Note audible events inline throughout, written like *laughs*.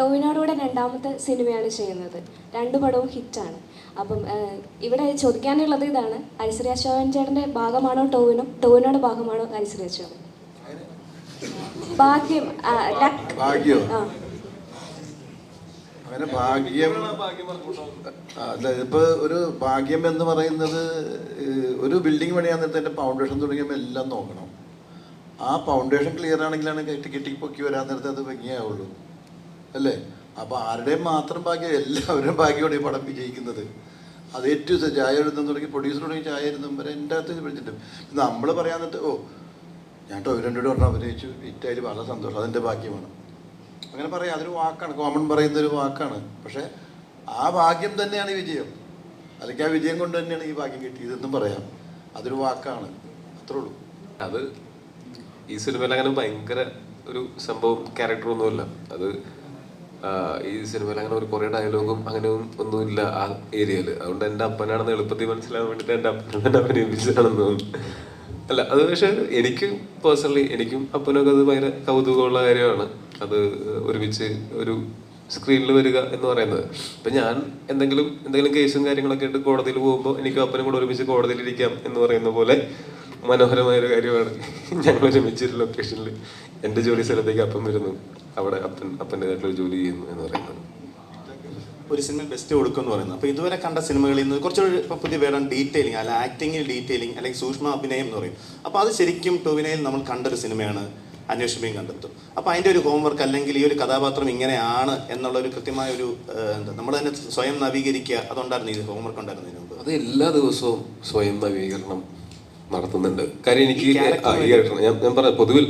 ടോവിനോടുകൂടെ രണ്ടാമത്തെ സിനിമയാണ് ചെയ്യുന്നത്. രണ്ട് പടവും ഹിറ്റാണ്. അപ്പം ഇവിടെ ചോദിക്കാനുള്ളത് ഇതാണ്. ഐശ്വര്യ ശോഭൻ ചേട്ടന്റെ ഭാഗമാണോ ടോവിനോ? ടോവിനോയുടെ ഭാഗമാണോ ഐശ്വര്യ ശോഭൻ? ഭാഗ്യം അങ്ങനെ ഭാഗ്യം അല്ല ഇപ്പൊ ഒരു ഭാഗ്യം എന്ന് പറയുന്നത് ഒരു ബിൽഡിംഗ് പണിയാൻ നേരത്തെ എന്റെ ഫൗണ്ടേഷൻ തുടങ്ങിയപ്പോൾ എല്ലാം നോക്കണം. ആ ഫൗണ്ടേഷൻ ക്ലിയർ ആണെങ്കിലാണ് കെട്ടി കെട്ടി പൊക്കി വരാൻ നേരത്തെ അത് ഭംഗിയാവുള്ളൂ. അല്ലേ? അപ്പൊ ആരുടെയും മാത്രം ഭാഗ്യം എല്ലാവരുടെയും ഭാഗ്യമാണ് ഈ പടം വിജയിക്കുന്നത്. അത് ഏറ്റവും ചായ എഴുതുന്ന തുടങ്ങി പ്രൊഡ്യൂസർ തുടങ്ങി ചായ എഴുതും വരെ എന്റെ അകത്ത് വിളിച്ചിട്ടുണ്ട്. നമ്മൾ പറയാൻ നേരത്തെ ഓ ഞാൻ ടോ രണ്ടു പറഞ്ഞ് അഭിനയിച്ചു ഇറ്റായാലും വളരെ സന്തോഷം അതെന്റെ ഭാഗ്യമാണ്. അങ്ങനെ പറയാം അതൊരു വാക്കാണ് കോമൺ പറയുന്ന ഒരു വാക്കാണ്. പക്ഷേ ആ ഭാഗ്യം തന്നെയാണ് വിജയം. അല്ലെങ്കിൽ ആ വിജയം കൊണ്ട് തന്നെയാണ് ഈ ഭാഗ്യം കിട്ടിയതെന്നും പറയാം. അതൊരു വാക്കാണ് അത്രേ ഉള്ളൂ. അത് ഈ സിനിമയിൽ അങ്ങനെ ഭയങ്കര ഒരു സംഭവം ക്യാരക്ടർ ഒന്നുമില്ല. അത് ഈ സിനിമയിൽ അങ്ങനെ ഒരു കുറേ ഡയലോഗും അങ്ങനെ ഒന്നും ഇല്ല ആ ഏരിയയിൽ. അതുകൊണ്ട് എന്റെ അപ്പനാണെന്ന് എളുപ്പത്തിൽ മനസ്സിലാകാൻ വേണ്ടിയിട്ട് എന്റെ അപ്പനെ എന്റെ അഭിനയിപ്പിച്ചതാണെന്ന് തോന്നുന്നു. അല്ല അത് പക്ഷേ എനിക്ക് പേഴ്സണലി എനിക്കും അപ്പനൊക്കെ അത് ഭയങ്കര കൗതുകമുള്ള കാര്യമാണ്. അത് ഒരുമിച്ച് ഒരു സ്ക്രീനിൽ വരിക എന്ന് പറയുന്നത്. ഇപ്പം ഞാൻ എന്തെങ്കിലും എന്തെങ്കിലും കേസും കാര്യങ്ങളൊക്കെ ആയിട്ട് കോടതിയിൽ പോകുമ്പോൾ എനിക്ക് അപ്പനും കൂടെ ഒരുമിച്ച് കോടതിയിൽ ഇരിക്കാം എന്ന് പറയുന്ന പോലെ മനോഹരമായൊരു കാര്യമാണ് ഞങ്ങൾ ഒരുമിച്ച് ഒരു ലൊക്കേഷനിൽ എന്റെ ജോലി സ്ഥലത്തേക്ക് അപ്പം വരുന്നു അവിടെ അപ്പൻ അപ്പന്റെതായിട്ടുള്ള ജോലി ചെയ്യുന്നു എന്ന് പറയുന്നത്. ഒരു സിനിമ ബെസ്റ്റ് കൊടുക്കും എന്ന് പറയുന്നത്. അപ്പോൾ ഇതുവരെ കണ്ട സിനിമകളിൽ നിന്ന് കുറച്ചുകൂടി ഇപ്പോൾ പുതിയ വേണം ഡീറ്റെയിലിംഗ് അല്ല ആക്ടിങ്ങിൽ ഡീറ്റെയിലിംഗ് അല്ലെങ്കിൽ സൂക്ഷ്മ അഭിനയം എന്ന് പറയും. അപ്പോൾ അത് ശരിക്കും ടൊവിനയിൽ നമ്മൾ കണ്ടൊരു സിനിമയാണ് അന്വേഷിക്കുകയും കണ്ടെത്തും. അപ്പോൾ അതിന്റെ ഒരു ഹോംവർക്ക് അല്ലെങ്കിൽ ഈ ഒരു കഥാപാത്രം ഇങ്ങനെയാണ് എന്നുള്ള ഒരു കൃത്യമായ ഒരു എന്താ നമ്മൾ തന്നെ സ്വയം നവീകരിക്കുക. അതുണ്ടായിരുന്നു ഇത് ഹോംവർക്ക് ഉണ്ടായിരുന്നതിന് മുമ്പ്. അത് എല്ലാ ദിവസവും സ്വയം നവീകരണം നടത്തുന്നുണ്ട്. കാര്യം എനിക്ക് ഞാൻ ഞാൻ പറയാം പൊതുവിൽ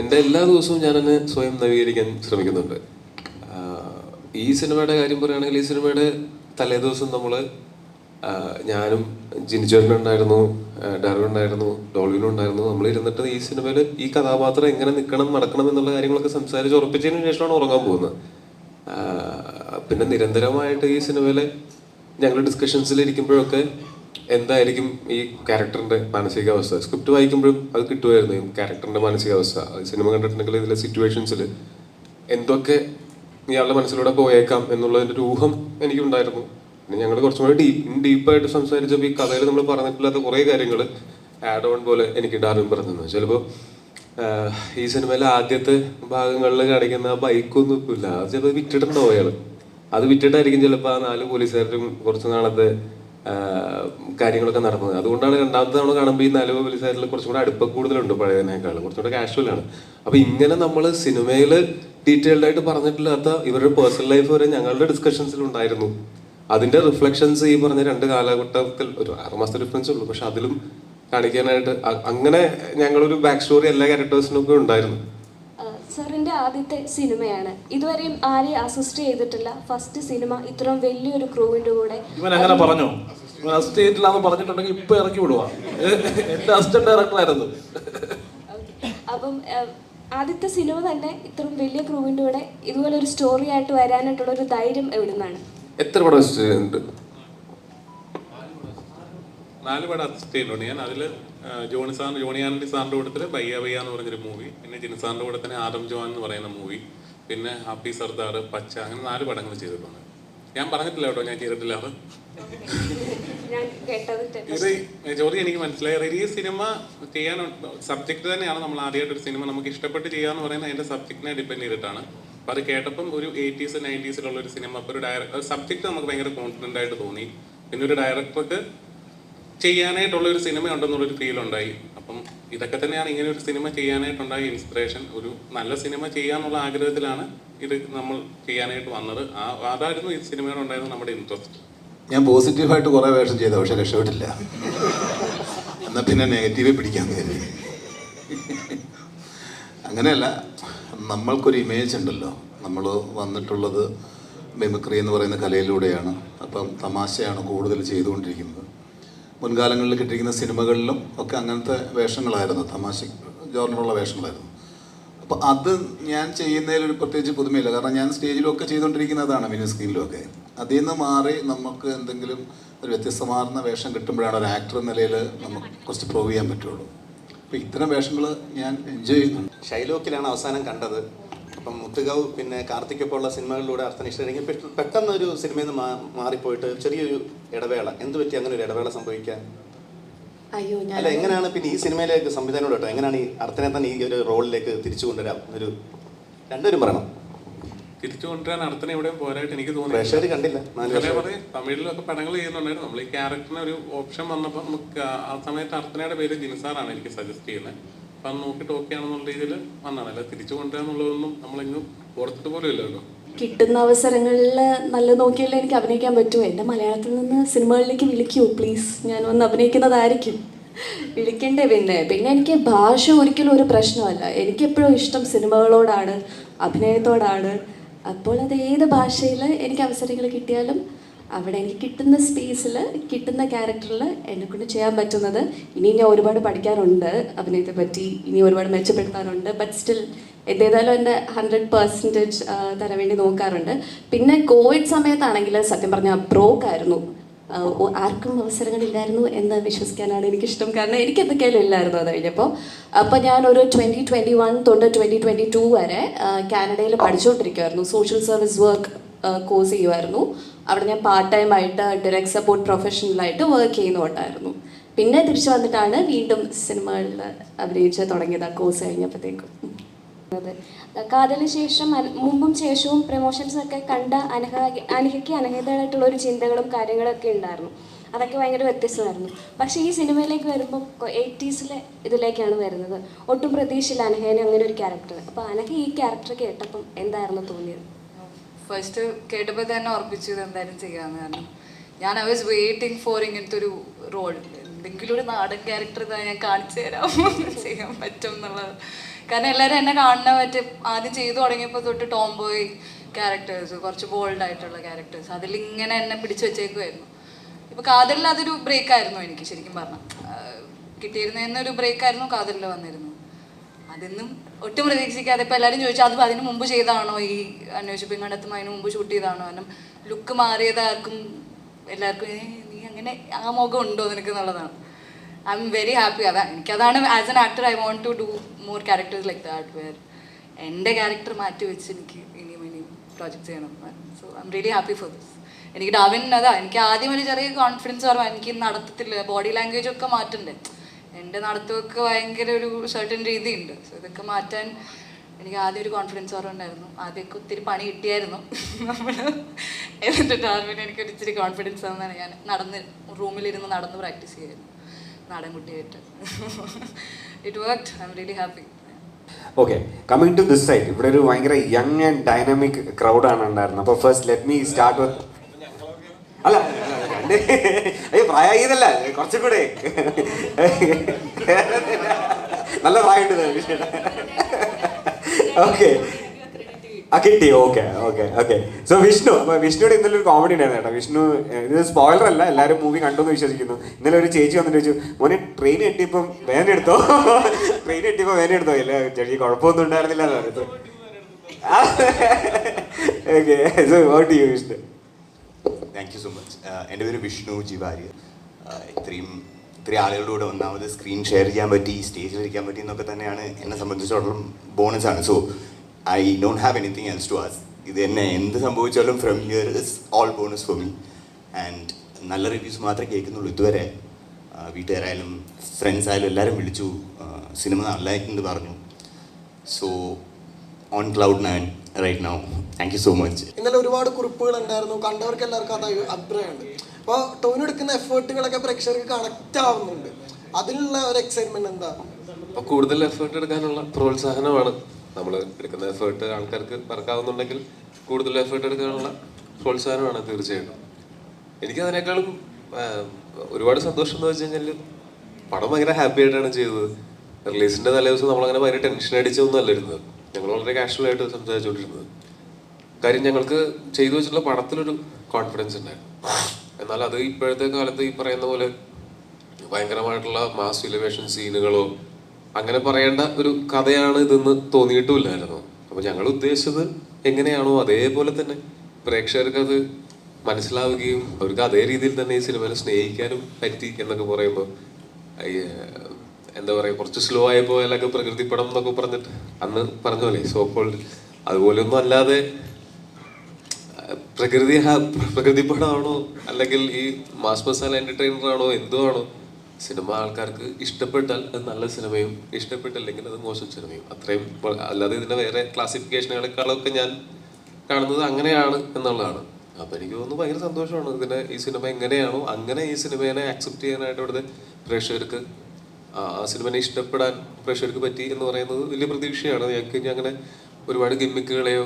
എന്റെ എല്ലാ ദിവസവും ഞാൻ എന്നെ സ്വയം നവീകരിക്കാൻ ശ്രമിക്കുന്നുണ്ട്. ഈ സിനിമയുടെ കാര്യം പറയുകയാണെങ്കിൽ ഈ സിനിമയുടെ തലേ ദിവസം നമ്മൾ ഞാനും ജിനിച്ചേട്ടനും ഉണ്ടായിരുന്നു ഡാർവിൻ ഉണ്ടായിരുന്നു ഡോൾവിനും ഉണ്ടായിരുന്നു. നമ്മൾ ഇരുന്നിട്ട് ഈ സിനിമയിൽ ഈ കഥാപാത്രം എങ്ങനെ നിൽക്കണം നടക്കണം എന്നുള്ള കാര്യങ്ങളൊക്കെ സംസാരിച്ച് ഉറപ്പിച്ചതിന് ശേഷമാണ് ഉറങ്ങാൻ പോകുന്നത്. പിന്നെ നിരന്തരമായിട്ട് ഈ സിനിമയിലെ ഞങ്ങൾ ഡിസ്കഷൻസിൽ ഇരിക്കുമ്പോഴൊക്കെ എന്തായിരിക്കും ഈ ക്യാരക്ടറിന്റെ മാനസികാവസ്ഥ. സ്ക്രിപ്റ്റ് വായിക്കുമ്പോഴും അത് കിട്ടുമായിരുന്നു. ഈ ക്യാരക്ടറിന്റെ മാനസികാവസ്ഥ. സിനിമ കണ്ടിട്ടുണ്ടെങ്കിൽ ഇതിലെ സിറ്റുവേഷൻസിൽ എന്തൊക്കെ ഇയാളുടെ മനസ്സിലൂടെ പോയേക്കാം എന്നുള്ളതിന്റെ ഒരു ഊഹം എനിക്കുണ്ടായിരുന്നു. പിന്നെ ഞങ്ങൾ കുറച്ചും കൂടി ഡീപ്പ് ഡീപ്പായിട്ട് സംസാരിച്ചപ്പോൾ ഈ കഥയിൽ നമ്മൾ പറഞ്ഞിട്ടില്ലാത്ത കുറേ കാര്യങ്ങൾ ആഡ് ഓൺ പോലെ എനിക്ക് ഡാർവിൻ പറഞ്ഞു ചിലപ്പോൾ ഈ സിനിമയിലെ ആദ്യത്തെ ഭാഗങ്ങളിൽ കാണിക്കുന്ന ആ ബൈക്കൊന്നും ഇപ്പില്ല അത് ചിലപ്പോൾ വിറ്റിട്ടുണ്ടാവും അയാൾ അത് വിറ്റിട്ടായിരിക്കും ചിലപ്പോൾ ആ നാല് പോലീസുകാരും കുറച്ച് നാളത്തെ കാര്യങ്ങളൊക്കെ നടന്നത് അതുകൊണ്ടാണ് രണ്ടാമത്തെ നമ്മൾ കാണുമ്പോൾ ഈ നാല് പോലീസുകാരിൽ കുറച്ചും കൂടെ അടുപ്പം കൂടുതലുണ്ട് പഴയതിനേക്കാൾ കുറച്ചും കൂടെ കാഷ്വൽ ആണ്. ഇങ്ങനെ നമ്മൾ സിനിമയിൽ ഡീറ്റെയിൽഡ് ആയിട്ട് പറഞ്ഞിട്ടില്ലാത്ത ഇവരുടെ പേഴ്സണൽ ലൈഫ് വരെ ഞങ്ങളുടെ ഡിസ്കഷൻസിൽ ഉണ്ടായിരുന്നു. അതിന്റെ റിഫ്ലക്ഷൻസ് ഈ പറഞ്ഞ രണ്ട് കാലഘട്ടത്തിൽ ഒരു ആറ് മാസത്തെ ഡിഫറൻസ് ഉള്ളൂ. പക്ഷെ അതിലും കാണിക്കാനായിട്ട് അങ്ങനെ ഞങ്ങളൊരു ബാക്ക് സ്റ്റോറി എല്ലാ ക്യാരക്ടേഴ്സിനും ഒക്കെ ഉണ്ടായിരുന്നു. സാറിന്റെ ആദ്യത്തെ സിനിമയാണ്. ഇതുവരെയും ആരെയും അസിസ്റ്റ് ചെയ്തിട്ടില്ല. ഫസ്റ്റ് സിനിമ ഇത്രയും വലിയൊരു ക്രൂവിന്റെ കൂടെ. ഇവൻ അങ്ങനെ പറഞ്ഞു? ഇവൻ അസിസ്റ്റ് ചെയ്തിട്ടില്ലാന്ന് പറഞ്ഞിട്ടുണ്ടെങ്കിൽ ഇപ്പൊ ഇറക്കി വിടുവാ. എന്റെ അസിസ്റ്റന്റ് ഡയറക്ടർ ആയിരുന്നു. അപ്പം ആദ്യത്തെ സിനിമ തന്നെ ഇത്രയും വലിയ ക്രൂവിന്റെ കൂടെ ഇതുപോലെ ഒരു സ്റ്റോറി ആയിട്ട് വരാനായിട്ടുള്ള ഒരു ധൈര്യം എവിടെ നിന്നാണ് എത്ര പടം അസിസ്റ്റ് ചെയ്തിട്ടുണ്ട് നാല് പടം അസിസ്റ്റ് ചെയ്തിട്ടുണ്ട് ഞാൻ അതിൽ ജോണി സാറിന് ജോണി ആനന്ദി സാറിന്റെ കൂട്ടത്തിൽ ബയ്യ ബയ്യ എന്ന് പറഞ്ഞൊരു മൂവി പിന്നെ ജിൻ സാറിന്റെ കൂടെ തന്നെ ആദം ജോൻ എന്ന് പറയുന്ന മൂവി പിന്നെ ഹാപ്പി സർദാർ പച്ച അങ്ങനെ നാല് പടങ്ങൾ ചെയ്തിട്ടുണ്ട്. ഞാൻ പറഞ്ഞിട്ടില്ല കേട്ടോ ഞാൻ ചെയ്തിട്ടില്ല അത്. ഇത് ജോലി എനിക്ക് മനസ്സിലായി. ഈ സിനിമ ചെയ്യാൻ സബ്ജക്റ്റ് തന്നെയാണ്. നമ്മൾ ആദ്യമായിട്ട് ഒരു സിനിമ നമുക്ക് ഇഷ്ടപ്പെട്ട് ചെയ്യാന്ന് പറയുന്നത് അതിന്റെ സബ്ജക്റ്റിനെ ഡിപെൻഡ് ചെയ്തിട്ടാണ്. അപ്പൊ അത് കേട്ടപ്പം ഒരു എയ്റ്റീസ് നയന്റീസിലുള്ള ഒരു സിനിമ. അപ്പൊ ഒരു ഡയറക്ടർ സബ്ജക്റ്റ് നമുക്ക് ഭയങ്കര കോൺഫിഡന്റ് ആയിട്ട് തോന്നി. പിന്നെ ഒരു ഡയറക്ടർക്ക് ചെയ്യാനായിട്ടുള്ള ഒരു സിനിമ ഉണ്ടെന്നുള്ളൊരു ഫീൽ ഉണ്ടായി. അപ്പം ഇതൊക്കെ തന്നെയാണ് ഇങ്ങനെ ഒരു സിനിമ ചെയ്യാനായിട്ടുണ്ടായ ഇൻസ്പിറേഷൻ ഒരു നല്ല സിനിമ ചെയ്യാന്നുള്ള ആഗ്രഹത്തിലാണ് ഇത് നമ്മൾ ചെയ്യാനായിട്ട് വന്നത്. ആ അതായിരുന്നു ഈ സിനിമയോട് ഉണ്ടായിരുന്ന നമ്മുടെ ഇൻട്രസ്റ്റ് ഞാൻ പോസിറ്റീവായിട്ട് കുറേ വേഷം ചെയ്ത പക്ഷെ രക്ഷപ്പെട്ടില്ല. എന്നാൽ പിന്നെ നെഗറ്റീവ് പിടിക്കാൻ കയറി അങ്ങനെയല്ല നമ്മൾക്കൊരു ഇമേജ് ഉണ്ടല്ലോ. നമ്മൾ വന്നിട്ടുള്ളത് മിമിക്രി എന്ന് പറയുന്ന കലയിലൂടെയാണ്. അപ്പം തമാശയാണ് കൂടുതൽ ചെയ്തുകൊണ്ടിരിക്കുന്നത്. മുൻകാലങ്ങളിൽ കിട്ടിയിരിക്കുന്ന സിനിമകളിലും ഒക്കെ അങ്ങനത്തെ വേഷങ്ങളായിരുന്നു തമാശ ജോർണറുള്ള വേഷങ്ങളായിരുന്നു. അപ്പോൾ അത് ഞാൻ ചെയ്യുന്നതിൽ ഒരു പ്രത്യേകിച്ച് പുതുമയില്ല. കാരണം ഞാൻ സ്റ്റേജിലൊക്കെ ചെയ്തുകൊണ്ടിരിക്കുന്നതാണ് മിനി സ്ക്രീനിലൊക്കെ. അതിൽ നിന്ന് മാറി നമുക്ക് എന്തെങ്കിലും ഒരു വ്യത്യസ്തമാർന്ന വേഷം കിട്ടുമ്പോഴാണ് ഒരു ആക്ടർ നിലയിൽ നമുക്ക് കുറച്ച് പ്രൂവ് ചെയ്യാൻ പറ്റുള്ളൂ. അപ്പോൾ ഇത്തരം വേഷങ്ങൾ ഞാൻ എൻജോയ് ചെയ്യുന്നുണ്ട്. ഷൈലോക്കിലാണ് അവസാനം കണ്ടത്. അപ്പം മുത്തുകാവ് പിന്നെ കാർത്തിക്കൊപ്പം ഉള്ള സിനിമകളിലൂടെ അർത്ഥന ഇഷ്ടമെങ്കിൽ പെട്ടെന്ന് ഒരു സിനിമയിൽ നിന്ന് മാറിപ്പോയിട്ട് ചെറിയൊരു ഇടവേള. എന്ത് പറ്റി അങ്ങനെ ഒരു ഇടവേള സംഭവിക്കാൻ? അയ്യോ ഞാൻ അല്ല എങ്ങനെയാണ് പിന്നെ ഈ സിനിമയിലേക്ക് സംവിധാനോട് കേട്ടോ എങ്ങനെയാണ് ഈ അർത്ഥനെ തന്നെ ഈ ഒരു റോളിലേക്ക് തിരിച്ചു കൊണ്ടുവരാം? ഒരു രണ്ടുപേരും പറയണം. തിരിച്ചു കൊണ്ടുവരാൻ അർത്ഥന എവിടെയും പോരായിട്ട് എനിക്ക് തോന്നി പ്രേക്ഷകർ കണ്ടില്ല. തമിഴിലൊക്കെ പടങ്ങൾ ചെയ്യുന്നുണ്ടായിരുന്നു. നമ്മൾ ഈ ക്യാരക്ടറിന് ഒരു ഓപ്ഷൻ വന്നപ്പോൾ നമുക്ക് ആ- ആ സമയത്ത് അർത്ഥനയുടെ പേര് ജിൻസാറാണ് എനിക്ക് സജസ്റ്റ് ചെയ്യുന്നത്. അപ്പം നോക്കിയിട്ട് ഓക്കെ ആണെന്നുള്ള രീതിയിൽ വന്നതാണ് അല്ല തിരിച്ചു കൊണ്ടുവരാന്നുള്ളതൊന്നും നമ്മളെങ്ങും ഓർത്തിട്ട് പോലും ഇല്ലല്ലോ കിട്ടുന്ന അവസരങ്ങളിൽ നല്ല നോക്കിയല്ലേ എനിക്ക് അഭിനയിക്കാൻ പറ്റുമോ എന്റെ മലയാളത്തിൽ നിന്ന് സിനിമകളിലേക്ക് വിളിക്കൂ പ്ലീസ് ഞാൻ വന്ന് അഭിനയിക്കുന്നതായിരിക്കും. വിളിക്കണ്ടേ പിന്നെ? പിന്നെ എനിക്ക് ഭാഷ ഒരിക്കലും ഒരു പ്രശ്നമല്ല. എനിക്കെപ്പോഴും ഇഷ്ടം സിനിമകളോടാണ് അഭിനയത്തോടാണ്. അപ്പോൾ അത് ഏത് ഭാഷയിൽ എനിക്ക് അവസരങ്ങൾ കിട്ടിയാലും അവിടെ എനിക്ക് കിട്ടുന്ന സ്പേസിൽ കിട്ടുന്ന ക്യാരക്ടറിൽ എന്നെക്കൊണ്ട് ചെയ്യാൻ പറ്റുന്നത്. ഇനി ഞാൻ ഒരുപാട് പഠിക്കാനുണ്ട് അഭിനയത്തെ പറ്റി. ഇനി ഒരുപാട് മെച്ചപ്പെടുത്താറുണ്ട്. ബട്ട് സ്റ്റിൽ എന്തേതായാലും എന്റെ ഹൺഡ്രഡ് പെർസെന്റേജ് തരാൻ വേണ്ടി നോക്കാറുണ്ട്. പിന്നെ കോവിഡ് സമയത്താണെങ്കിൽ സത്യം പറഞ്ഞാൽ ബ്രോക്ക് ആയിരുന്നു. ആ, ഓ- ആർക്കും അവസരങ്ങളില്ലായിരുന്നു എന്ന് വിശ്വസിക്കാനാണ് എനിക്കിഷ്ടം. കാരണം എനിക്ക് എന്തൊക്കെയാലും ഇല്ലായിരുന്നു അത് കഴിഞ്ഞപ്പോൾ അപ്പോൾ ഞാനൊരു ട്വന്റി ട്വന്റി വൺ തൊട്ട് ട്വന്റി ട്വന്റി ടു വരെ കാനഡയിൽ പഠിച്ചുകൊണ്ടിരിക്കുമായിരുന്നു സോഷ്യൽ സർവീസ് വർക്ക് കോഴ്സ് ചെയ്യുമായിരുന്നു അവിടെ ഞാൻ പാർട്ട് ടൈം ആയിട്ട് ഡയറക്ട് സപ്പോർട്ട് പ്രൊഫഷണലായിട്ട് വർക്ക് ചെയ്യുന്നുണ്ടായിരുന്നു പിന്നെ തിരിച്ചു വന്നിട്ടാണ് വീണ്ടും സിനിമകളിൽ അഭിനയിച്ച് തുടങ്ങിയത് കോഴ്സ് കഴിഞ്ഞപ്പോഴത്തേക്കും. കാതലിന് ശേഷം മുമ്പും ശേഷവും പ്രൊമോഷൻസ് ഒക്കെ കണ്ട അനഹ അനഹയ്ക്ക് അനഹേതമായിട്ടുള്ള ഒരു ചിന്തകളും കാര്യങ്ങളൊക്കെ ഉണ്ടായിരുന്നു. അതൊക്കെ ഭയങ്കര വ്യത്യസ്തമായിരുന്നു. പക്ഷേ ഈ സിനിമയിലേക്ക് വരുമ്പോൾ എയ്റ്റീസിലെ ഇതിലേക്കാണ് വരുന്നത്. ഒട്ടും പ്രതീക്ഷയില്ല അനഹേനെ അങ്ങനെ ഒരു ക്യാരക്ടർ അപ്പോൾ അനഹ ഈ ക്യാരക്ടർ കേട്ടപ്പം എന്തായിരുന്നു തോന്നിയത്? ഫസ്റ്റ് കേട്ടപ്പോൾ തന്നെ ഉറപ്പിച്ചു ഇത് എന്തായാലും ചെയ്യാമെന്ന് കാരണം ഞാൻ ഐ വാസ് വെയിറ്റിംഗ് ഫോർ ഇങ്ങനത്തെ ഒരു റോൾ എന്തെങ്കിലും ഒരു നാടൻ ക്യാരക്ടർ ഇതാ ഞാൻ കാണിച്ചു തരാം *laughs* ചെയ്യാൻ പറ്റും എന്നുള്ളത് കാരണം എല്ലാവരും എന്നെ കാണുന്ന മറ്റേ ആദ്യം ചെയ്തു തുടങ്ങിയപ്പോൾ തൊട്ട് ടോം ബോയ് ക്യാരക്ടേഴ്സ് കുറച്ച് ബോൾഡ് ആയിട്ടുള്ള ക്യാരക്ടേഴ്സ് അതിലിങ്ങനെ എന്നെ പിടിച്ചു വെച്ചേക്കുമായിരുന്നു ഇപ്പോൾ കാതലിൽ അതൊരു ബ്രേക്കായിരുന്നു എനിക്ക് ശരിക്കും പറഞ്ഞാൽ കിട്ടിയിരുന്നതിന് ഒരു ബ്രേക്ക് ആയിരുന്നു കാതലിൽ വന്നിരുന്നു അതൊന്നും ഒട്ടും പ്രതീക്ഷിക്കാതെ ഇപ്പം എല്ലാവരും ചോദിച്ചു അത് അതിന് മുമ്പ് ചെയ്താണോ ഈ അന്വേഷിപ്പിൻ കണ്ടെത്തുമ്പോൾ അതിന് മുമ്പ് ഷൂട്ട് ചെയ്താണോ കാരണം ലുക്ക് മാറിയത് ആർക്കും എല്ലാവർക്കും നീ അങ്ങനെ ആ മുഖം ഉണ്ടോ നിനക്ക്? എന്നുള്ളതാണ്. ഐ എം വെരി ഹാപ്പി അതാ എനിക്കതാണ് as an actor I want to do more characters like that where എന്റെ ക്യാരക്ടർ മാറ്റി വെച്ച് എനിക്ക് ഇനിയും ഇനിയും പ്രോജക്റ്റ് ചെയ്യണം. So I'm really happy for this എനിക്ക് ഡാവിൻ അതാ എനിക്ക് ആദ്യം ഒരു ചെറിയ കോൺഫിഡൻസ് പറഞ്ഞു എനിക്ക് നടത്തത്തില്ല ബോഡി ലാംഗ്വേജ് ഒക്കെ മാറ്റണ്ടേ. എന്റെ നടത്തുമൊക്കെ ഭയങ്കര ഒരു സർട്ടൻ രീതിയുണ്ട്. സോ ഇതൊക്കെ മാറ്റാൻ എനിക്ക് ആദ്യം ഒരു കോൺഫിഡൻസ് കുറവുണ്ടായിരുന്നു ആദ്യമൊക്കെ ഒത്തിരി പണി കിട്ടിയായിരുന്നു. നമ്മൾ എന്നിട്ട് ഡാർവിൻ എനിക്ക് ഒരിച്ചിരി കോൺഫിഡൻസ് തന്നാണ് ഞാൻ നടന്ന് റൂമിലിരുന്ന് നടന്ന് പ്രാക്ടീസ് ചെയ്യായിരുന്നു നാടൻ കുട്ടിയായിട്ട് it work I'm really happy okay coming to this side ഇവിടെ ഒരു ഭയങ്കര യങ് ആൻഡ് ഡൈനാമിക് ക്രൗഡാണ് ഉണ്ടായിരുന്നത്. അപ്പോൾ first let me start with അല്ല രണ്ട് അയ്യോ പ്രായമായതല്ല കുറച്ചും കൂടെ നല്ല പ്രായമുണ്ട് ഓക്കെ ആ കിട്ടി. Okay okay okay so Vishnu അപ്പൊ വിഷ്ണുവിടെ ഇന്നലെ ഒരു കോമഡി ഉണ്ടായിരുന്നു കേട്ടോ. വിഷ്ണു ഇത് സ്പോയിലർ അല്ല എല്ലാവരും മൂവി കണ്ടു എന്ന് വിശ്വസിക്കുന്നു. ഇന്നലെ ഒരു ചേച്ചി വന്നിട്ട് ചോദിച്ചു മോനെ ട്രെയിൻ എട്ടിയപ്പം വേന എടുത്തോ? ട്രെയിൻ എട്ടിയപ്പോൾ വേന എടുത്തോ? ഇല്ല ചേച്ചി കുഴപ്പമൊന്നും ഉണ്ടായിരുന്നില്ല okay so what you Vishnu thank you so much എന്റെ പേര് വിഷ്ണു ജിവാര്യ ഇത്രയും ഇത്രയും ആളുകളുടെ കൂടെ ഒന്നാമത് സ്ക്രീൻ ഷെയർ ചെയ്യാൻ പറ്റി സ്റ്റേജിൽ ഇരിക്കാൻ പറ്റി എന്നൊക്കെ തന്നെയാണ് എന്നെ സംബന്ധിച്ചിടത്തോളം ബോണസ് ആണ്. So I don't have anything else to as ഇത് എന്നെ എന്ത് സംഭവിച്ചാലും from here is all bonus for me and നല്ല റിവ്യൂസ് മാത്രമേ കേൾക്കുന്നുള്ളൂ ഇതുവരെ. ആ, വീട്ടുകാരായാലും ഫ്രണ്ട്സ് ആയാലും എല്ലാവരും വിളിച്ചു. സിനിമ നല്ലതായിട്ടുണ്ട് പറഞ്ഞു. So on cloud nine right now thank you so much ഇന്നലെ ഒരുപാട് കുറിപ്പുകൾ ഉണ്ടായിരുന്നു. കണ്ടവർക്ക് എല്ലാവർക്കും അത് അഭിപ്രായമുണ്ട്. അപ്പോൾ ടോവിന് എടുക്കുന്ന എഫേർട്ടുകളൊക്കെ പ്രേക്ഷകർക്ക് കണക്ട് ആവുന്നുണ്ട്. അതിലുള്ള ഒരു എക്സൈറ്റ്മെന്റ് എന്താ? അപ്പോൾ കൂടുതൽ എഫേർട്ട് എടുക്കാനുള്ള പ്രോത്സാഹനമാണ്. നമ്മൾ എടുക്കുന്ന എഫേർട്ട് ആൾക്കാർക്ക് പറക്കാവുന്നുണ്ടെങ്കിൽ കൂടുതൽ എഫേർട്ട് എടുക്കാനുള്ള പ്രോത്സാഹനമാണ് തീർച്ചയായിട്ടും. എനിക്ക് അതിനേക്കാളും ഒരുപാട് സന്തോഷം എന്ന് വെച്ച് കഴിഞ്ഞാൽ പടം ഭയങ്കര ഹാപ്പി ആയിട്ടാണ് ചെയ്തത്. റിലീസിന്റെ തലേ ദിവസം നമ്മളങ്ങനെ ഭയങ്കര ടെൻഷൻ അടിച്ചൊന്നും അല്ലായിരുന്നത് ഞങ്ങൾ വളരെ കാഷ്വൽ ആയിട്ട് സംസാരിച്ചുകൊണ്ടിരുന്നത്. കാര്യം ഞങ്ങൾക്ക് ചെയ്തു വെച്ചിട്ടുള്ള പടത്തിലൊരു കോൺഫിഡൻസ് ഉണ്ടായിരുന്നു. എന്നാൽ അത് ഇപ്പോഴത്തെ കാലത്ത് ഈ പറയുന്ന പോലെ ഭയങ്കരമായിട്ടുള്ള മാസ് ഇലവേഷൻ സീനുകളോ അങ്ങനെ പറയേണ്ട ഒരു കഥയാണ് ഇതെന്ന് തോന്നിയിട്ടുമില്ലായിരുന്നു. അപ്പോൾ ഞങ്ങൾ ഉദ്ദേശിച്ചത് എങ്ങനെയാണോ അതേപോലെ തന്നെ പ്രേക്ഷകർക്ക് അത് മനസ്സിലാവുകയും അവർക്ക് അതേ രീതിയിൽ തന്നെ ഈ സിനിമയെ സ്നേഹിക്കാനും പറ്റി എന്നൊക്കെ പറയുമ്പോൾ എന്താ പറയുക കുറച്ച് സ്ലോ ആയി പോയാലൊക്കെ പ്രകൃതി പടം എന്നൊക്കെ പറഞ്ഞിട്ട് അന്ന് പറഞ്ഞ പോലെ സോ കോൾഡ് അതുപോലെയൊന്നും അല്ലാതെ പ്രകൃതി പ്രകൃതി പടമാണോ അല്ലെങ്കിൽ ഈ മാസ് മസാല എന്റർടൈനർ ആണോ? എന്തോ ആണോ? സിനിമ ആൾക്കാർക്ക് ഇഷ്ടപ്പെട്ടാൽ അത് നല്ല സിനിമയും ഇഷ്ടപ്പെട്ടില്ലെങ്കിൽ അത് മോശം സിനിമയും. അത്രയും അല്ലാതെ ഇതിന്റെ വേറെ ക്ലാസിഫിക്കേഷനുകളെക്കാളൊക്കെ ഞാൻ കാണുന്നത് അങ്ങനെയാണ് എന്നുള്ളതാണ്. അപ്പൊ എനിക്ക് തോന്നുന്നു ഭയങ്കര സന്തോഷമാണ് ഇതിനെ ഈ സിനിമ എങ്ങനെയാണോ അങ്ങനെ ഈ സിനിമയെ ആക്സെപ്റ്റ് ചെയ്യാനായിട്ട് ഇവിടുത്തെ പ്രേക്ഷകർക്ക് ആ സിനിമനെ ഇഷ്ടപ്പെടാൻ പ്രേക്ഷകർക്ക് പറ്റി എന്ന് പറയുന്നത് വലിയ പ്രതീക്ഷയാണ്. ഞങ്ങൾക്ക് ഇനി അങ്ങനെ ഒരുപാട് ഗിമ്മിക്കുകളെയോ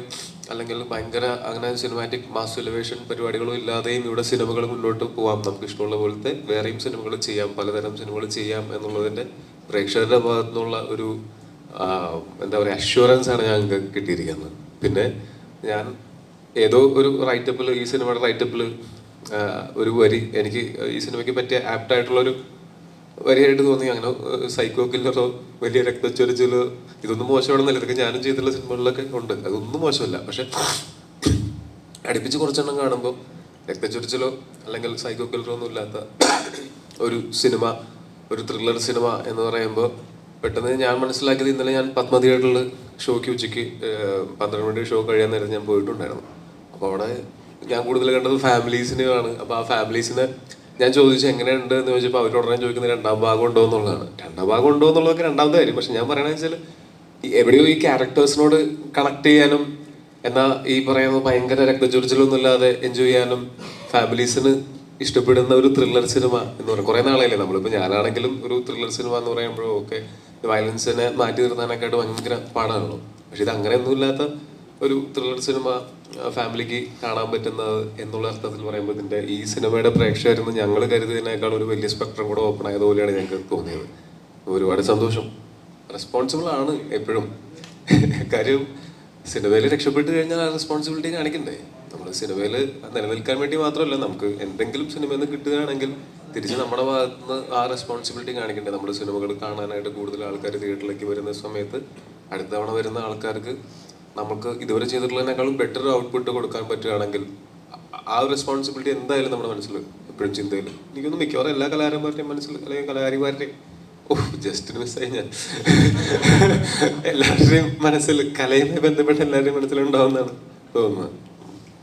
അല്ലെങ്കിൽ ഭയങ്കര അങ്ങനെ സിനിമാറ്റിക് മാസ് എലിവേഷൻ പരിപാടികളോ ഇല്ലാതെയും ഇവിടെ സിനിമകൾ മുന്നോട്ട് പോവാം. നമുക്ക് ഇഷ്ടമുള്ള പോലത്തെ വേറെയും സിനിമകൾ ചെയ്യാം. പലതരം സിനിമകൾ ചെയ്യാം എന്നുള്ളതിന്റെ പ്രേക്ഷകരുടെ ഭാഗത്തു നിന്നുള്ള ഒരു എന്താ പറയുക അഷ്വറൻസ് ആണ് ഞങ്ങൾക്ക് കിട്ടിയിരിക്കുന്നത്. പിന്നെ ഞാൻ ഏതോ ഒരു റൈറ്റപ്പിൽ ഈ സിനിമയുടെ റൈറ്റപ്പിൽ ഒരു വരി എനിക്ക് ഈ സിനിമയ്ക്ക് പറ്റിയ ആപ്റ്റായിട്ടുള്ള ഒരു വരിയായിട്ട് തോന്നി. അങ്ങനെ സൈക്കോ കില്ലറോ വലിയ രക്തച്ചൊരിച്ചിലോ ഇതൊന്നും മോശമാണെന്നല്ല. ഇതൊക്കെ ഞാനും ചെയ്തിട്ടുള്ള സിനിമകളിലൊക്കെ ഉണ്ട്. അതൊന്നും മോശമല്ല. പക്ഷെ അടുപ്പിച്ച് കുറച്ചെണ്ണം കാണുമ്പോൾ രക്തച്ചൊരിച്ചിലോ അല്ലെങ്കിൽ സൈക്കോ കില്ലറോ ഒന്നും ഇല്ലാത്ത ഒരു സിനിമ ഒരു ത്രില്ലർ സിനിമ എന്ന് പറയുമ്പോൾ പെട്ടെന്ന് ഞാൻ മനസ്സിലാക്കിയത് ഇന്നലെ ഞാൻ പത്മ തിയേറ്ററിൽ ഷോയ്ക്ക് ഉച്ചയ്ക്ക് പന്ത്രണ്ട് മണി ഷോ കഴിയാൻ നേരം ഞാൻ പോയിട്ടുണ്ടായിരുന്നു. അപ്പോൾ അവിടെ ഞാൻ കൂടുതൽ കണ്ടത് ഫാമിലീസിനെയാണ് അപ്പോൾ ആ ഫാമിലീസിനെ ഞാൻ ചോദിച്ചു എങ്ങനെയുണ്ട് എന്ന് ചോദിച്ചപ്പോൾ അവർ ഉടനെ ചോദിക്കുന്നത് രണ്ടാം ഭാഗം ഉണ്ടോ എന്നുള്ളതാണ്. രണ്ടാം ഭാഗം ഉണ്ടോ എന്നുള്ളതൊക്കെ രണ്ടാമത്തെ കാര്യം. പക്ഷെ ഞാൻ പറയണത് വെച്ചാൽ എവിടെയോ ഈ ക്യാരക്ടേഴ്സിനോട് കണക്ട് ചെയ്യാനും എന്നാൽ ഈ പറയുന്ന ഭയങ്കര രക്തചൊരിച്ചിലൊന്നും ഇല്ലാതെ എൻജോയ് ചെയ്യാനും ഫാമിലീസിന് ഇഷ്ടപ്പെടുന്ന ഒരു ത്രില്ലർ സിനിമ എന്ന് പറയും. കുറെ നാളായില്ലേ നമ്മളിപ്പോൾ ഞാനാണെങ്കിലും ഒരു ത്രില്ലർ സിനിമ എന്ന് പറയുമ്പോഴും ഒക്കെ വയലൻസിനെ മാറ്റി നിർത്താനൊക്കെയായിട്ട് ഭയങ്കര പാടാണല്ലോ. പക്ഷെ ഇത് അങ്ങനെയൊന്നുമില്ലാത്ത ഒരു ത്രില്ലർ സിനിമ ഫാമിലിക്ക് കാണാൻ പറ്റുന്നത് എന്നുള്ള അർത്ഥത്തിൽ പറയുമ്പോൾ ഇതിന്റെ ഈ സിനിമയുടെ പ്രേക്ഷകരെന്ന് ഞങ്ങൾ കരുതിയതിനേക്കാൾ ഒരു വലിയ സ്പെക്ടർ കൂടെ ഓപ്പൺ ആയതുപോലെയാണ് ഞങ്ങൾക്ക് തോന്നിയത്. ഒരുപാട് സന്തോഷം. റെസ്പോൺസിബിൾ ആണ് എപ്പോഴും. കാര്യം സിനിമയിൽ രക്ഷപ്പെട്ട് കഴിഞ്ഞാൽ ആ റെസ്പോൺസിബിലിറ്റി കാണിക്കണ്ടേ? നമ്മൾ സിനിമയിൽ നിലനിൽക്കാൻ വേണ്ടി മാത്രമല്ല നമുക്ക് എന്തെങ്കിലും സിനിമയിൽ നിന്ന് കിട്ടുകയാണെങ്കിൽ തിരിച്ച് നമ്മുടെ ഭാഗത്ത് നിന്ന് ആ റെസ്പോൺസിബിലിറ്റി കാണിക്കണ്ടേ? നമ്മൾ സിനിമകൾ കാണാനായിട്ട് കൂടുതൽ ആൾക്കാർ തിയേറ്ററിലേക്ക് വരുന്ന സമയത്ത് അടുത്ത തവണ വരുന്ന ആൾക്കാർക്ക് നമുക്ക് ഇതുവരെ ചെയ്തിട്ടുള്ളതിനേക്കാളും ബെറ്റർ ഔട്ട്പുട്ട് കൊടുക്കാൻ പറ്റുകയാണെങ്കിൽ ആ- ഒരു റെസ്പോൺസിബിലിറ്റി എന്തായാലും നമ്മുടെ മനസ്സിൽ എപ്പോഴും ചിന്തയിൽ എനിക്കൊന്നും മിക്കവാറും എല്ലാ കലാകാരന്മാരുടെയും മനസ്സിൽ അല്ലെങ്കിൽ കലാകാരിമാരുടെയും ഓ ജസ്റ്റ് മിസ്സായി ഞാൻ. എല്ലാവരുടെയും മനസ്സിൽ കലയുമായി ബന്ധപ്പെട്ട് എല്ലാവരുടെയും മനസ്സിലുണ്ടാവുന്നതാണ് തോന്നുന്നത്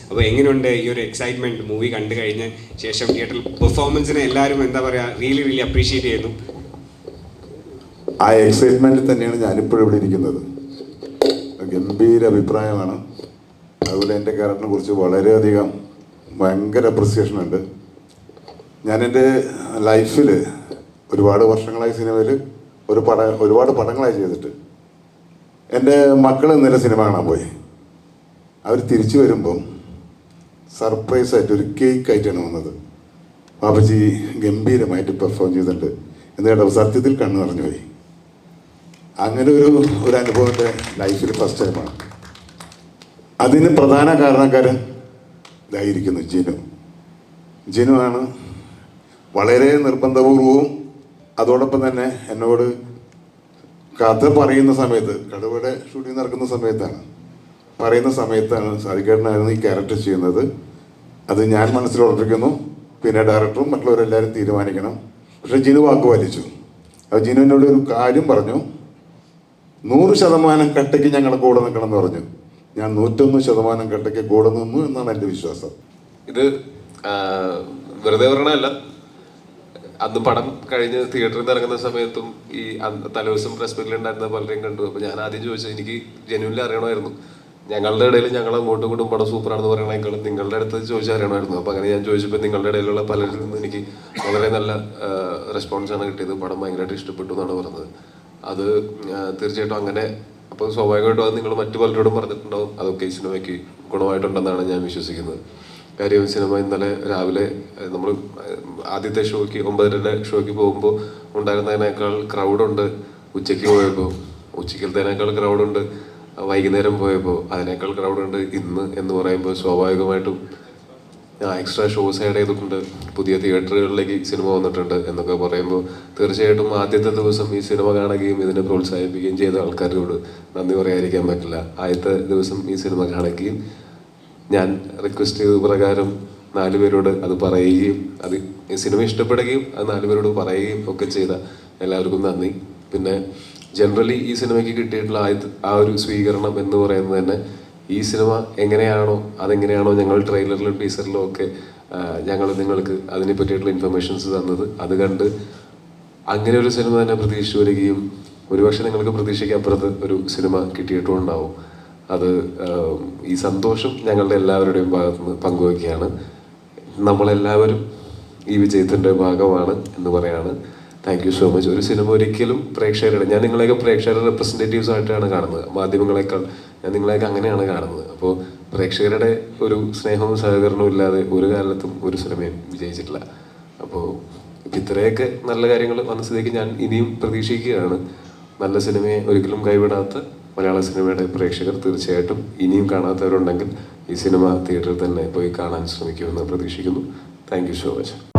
അപ്പോൾ എങ്ങനെയുണ്ട് ഈ ഒരു എക്സൈറ്റ്മെന്റ് മൂവി കണ്ടു കഴിഞ്ഞ ശേഷം തിയേറ്ററിൽ പെർഫോമൻസിനെ എല്ലാവരും എന്താ പറയുക റിയലി റിയലി അപ്രീഷിയേറ്റ് ചെയ്യുന്നു? ആ എക്സൈറ്റ്മെന്റിൽ തന്നെയാണ് ഞാനിപ്പോഴും ഇവിടെ ഇരിക്കുന്നത്. ഗംഭീര അഭിപ്രായമാണ് അതുപോലെ എന്റെ ക്യാരക്ടറിനെ കുറിച്ച് വളരെയധികം ഭയങ്കര അപ്രിസിയേഷൻ ഉണ്ട്. ഞാൻ എന്റെ ലൈഫിൽ ഒരുപാട് വർഷങ്ങളായി സിനിമയിൽ ഒരു പട ഒരുപാട് പടങ്ങളായി ചെയ്തിട്ട് എന്റെ മക്കൾ ഇന്നലെ സിനിമ കാണാൻ പോയി. അവർ തിരിച്ചു വരുമ്പം സർപ്രൈസ് ആയിട്ട് ഒരു കേക്ക് ആയിട്ടാണ് വന്നത്. ബാബജി ഗംഭീരമായിട്ട് പെർഫോം ചെയ്തിട്ടുണ്ട്. എന്ന് കേട്ടപ്പോൾ സത്യത്തിൽ കണ്ണു നിറഞ്ഞു പോയി. അങ്ങനെ ഒരു ഒരു അനുഭവം എന്റെ ലൈഫിൽ ഫസ്റ്റ് ടൈമാണ് അതിന് പ്രധാന കാരണക്കാരൻ ഇതായിരിക്കുന്നു ജിനു. ജിനു ആണ് വളരെ നിർബന്ധപൂർവവും അതോടൊപ്പം തന്നെ എന്നോട് കഥ പറയുന്ന സമയത്ത് കടുവയുടെ ഷൂട്ടിംഗ് നടക്കുന്ന സമയത്താണ്. പറയുന്ന സമയത്താണ് സാധിക്കേട്ടനായിരുന്നു ഈ ക്യാരക്ടർ ചെയ്യുന്നത്. അത് ഞാൻ മനസ്സിൽ ഉറപ്പിക്കുന്നു. പിന്നെ ഡയറക്ടറും മറ്റുള്ളവരെല്ലാവരും തീരുമാനിക്കണം. പക്ഷെ ജിനു വാക്ക് വലിച്ചു അത് ജിനുവിനോട് ഒരു കാര്യം പറഞ്ഞു. നൂറ് ശതമാനം കട്ടയ്ക്ക് ഞങ്ങൾ കൂടെ നിൽക്കണം എന്ന് പറഞ്ഞു. ഞാൻ നൂറ്റൊന്ന് ശതമാനം കട്ടയ്ക്ക് കൂടെ നിന്നു എന്നാണ് എന്റെ വിശ്വാസം. ഇത് വെറുതെ പറയണമല്ല അന്ന് പടം കഴിഞ്ഞ് തിയേറ്ററിൽ നിന്ന് ഇറങ്ങുന്ന സമയത്തും ഈ തലേ തലേദിവസം പ്രസ് മീറ്റിൽ ഉണ്ടായിരുന്ന പലരെയും കണ്ടു. അപ്പൊ ഞാൻ ആദ്യം ചോദിച്ചത് എനിക്ക് ജനുവിനിൽ അറിയണമായിരുന്നു. ഞങ്ങളുടെ ഇടയിൽ ഞങ്ങൾ അങ്ങോട്ടും ഇങ്ങോട്ടും പടം സൂപ്പറാണെന്ന് പറയണേക്കാളും നിങ്ങളുടെ അടുത്ത് ചോദിച്ചാൽ അറിയണമായിരുന്നു. അപ്പോൾ അങ്ങനെ ഞാൻ ചോദിച്ചപ്പോൾ നിങ്ങളുടെ ഇടയിലുള്ള പലരിൽ നിന്ന് എനിക്ക് വളരെ നല്ല റെസ്പോൺസാണ് കിട്ടിയത്. പടം ഭയങ്കരമായിട്ട് ഇഷ്ടപ്പെട്ടു എന്നാണ് പറഞ്ഞത്. അത് തീർച്ചയായിട്ടും അങ്ങനെ. അപ്പോൾ സ്വാഭാവികമായിട്ടും അത് നിങ്ങൾ മറ്റു പലരോടും പറഞ്ഞിട്ടുണ്ടാവും. അതൊക്കെ സിനിമയ്ക്ക് ഗുണമായിട്ടുണ്ടെന്നാണ് ഞാൻ വിശ്വസിക്കുന്നത്. കാര്യം സിനിമ ഇന്നലെ രാവിലെ നമ്മൾ ആദ്യത്തെ ഷോയ്ക്ക് ഒമ്പതരയുടെ ഷോയ്ക്ക് പോകുമ്പോൾ ഉണ്ടായിരുന്നതിനേക്കാൾ ക്രൗഡുണ്ട് ഉച്ചയ്ക്ക് പോയപ്പോൾ. ഉച്ചയ്ക്കത്തേനേക്കാൾ ക്രൗഡുണ്ട് വൈകുന്നേരം പോയപ്പോൾ. അതിനേക്കാൾ ക്രൗഡുണ്ട് ഇന്ന് എന്ന് പറയുമ്പോൾ സ്വാഭാവികമായിട്ടും എക്സ്ട്രാ ഷോസ് ആഡ് ചെയ്തിട്ടുണ്ട് പുതിയ തിയേറ്ററുകളിലേക്ക് സിനിമ വന്നിട്ടുണ്ട് എന്നൊക്കെ പറയുമ്പോൾ തീർച്ചയായിട്ടും ആദ്യത്തെ ദിവസം ഈ സിനിമ കാണുകയും ഇതിനെ പ്രോത്സാഹിപ്പിക്കുകയും ചെയ്ത ആൾക്കാരോട് നന്ദി പറയാതിരിക്കാൻ പറ്റില്ല. ആദ്യത്തെ ദിവസം ഈ സിനിമ കാണുകയും ഞാൻ റിക്വസ്റ്റ് ചെയ്ത പ്രകാരം നാലുപേരോട് അത് പറയുകയും അത് ഈ സിനിമ ഇഷ്ടപ്പെടുകയും അത് നാലുപേരോട് പറയുകയും ഒക്കെ ചെയ്ത എല്ലാവർക്കും നന്ദി. പിന്നെ ജനറലി ഈ സിനിമയ്ക്ക് കിട്ടിയിട്ടുള്ള ആ ഒരു സ്വീകരണം എന്ന് പറയുന്നത് തന്നെ ഈ സിനിമ എങ്ങനെയാണോ അതെങ്ങനെയാണോ ഞങ്ങൾ ട്രെയിലറിലും ടീസറിലും ഒക്കെ ഞങ്ങൾ നിങ്ങൾക്ക് അതിനെ പറ്റിയിട്ടുള്ള ഇൻഫർമേഷൻസ് തന്നത്. അത് കണ്ട് അങ്ങനെ ഒരു സിനിമ തന്നെ പ്രതീക്ഷിച്ചു വരികയും ഒരുപക്ഷെ നിങ്ങൾക്ക് പ്രതീക്ഷയ്ക്കപ്പുറത്ത് ഒരു സിനിമ കിട്ടിയിട്ടും ഉണ്ടാവും. അത് ഈ സന്തോഷം ഞങ്ങളുടെ എല്ലാവരുടെയും ഭാഗത്ത് നിന്ന് പങ്കുവയ്ക്കുകയാണ് നമ്മളെല്ലാവരും ഈ വിജയത്തിന്റെ ഭാഗമാണ് എന്ന് പറയാണ്. താങ്ക് യു സോ മച്ച് ഒരു സിനിമ ഒരിക്കലും പ്രേക്ഷകരുടെ ഞാൻ നിങ്ങളെയൊക്കെ പ്രേക്ഷകരുടെ റെപ്രസെന്റേറ്റീവ്സ് ആയിട്ടാണ് കാണുന്നത്. മാധ്യമങ്ങളെക്കാൾ ഞാൻ നിങ്ങളെയൊക്കെ അങ്ങനെയാണ് കാണുന്നത്. അപ്പോൾ പ്രേക്ഷകരുടെ ഒരു സ്നേഹവും സഹകരണവും ഇല്ലാതെ ഒരു കാലത്തും ഒരു സിനിമയും വിജയിച്ചിട്ടില്ല. അപ്പോൾ ഇത്രയൊക്കെ നല്ല കാര്യങ്ങൾ മനസ്സിലേക്ക് ഞാൻ ഇനിയും പ്രതീക്ഷിക്കുകയാണ്. നല്ല സിനിമയെ ഒരിക്കലും കൈവിടാത്ത മലയാള സിനിമയുടെ പ്രേക്ഷകർ തീർച്ചയായിട്ടും ഇനിയും കാണാത്തവരുണ്ടെങ്കിൽ ഈ സിനിമ തിയേറ്ററിൽ തന്നെ പോയി കാണാൻ ശ്രമിക്കുമെന്ന് പ്രതീക്ഷിക്കുന്നു. Thank you so much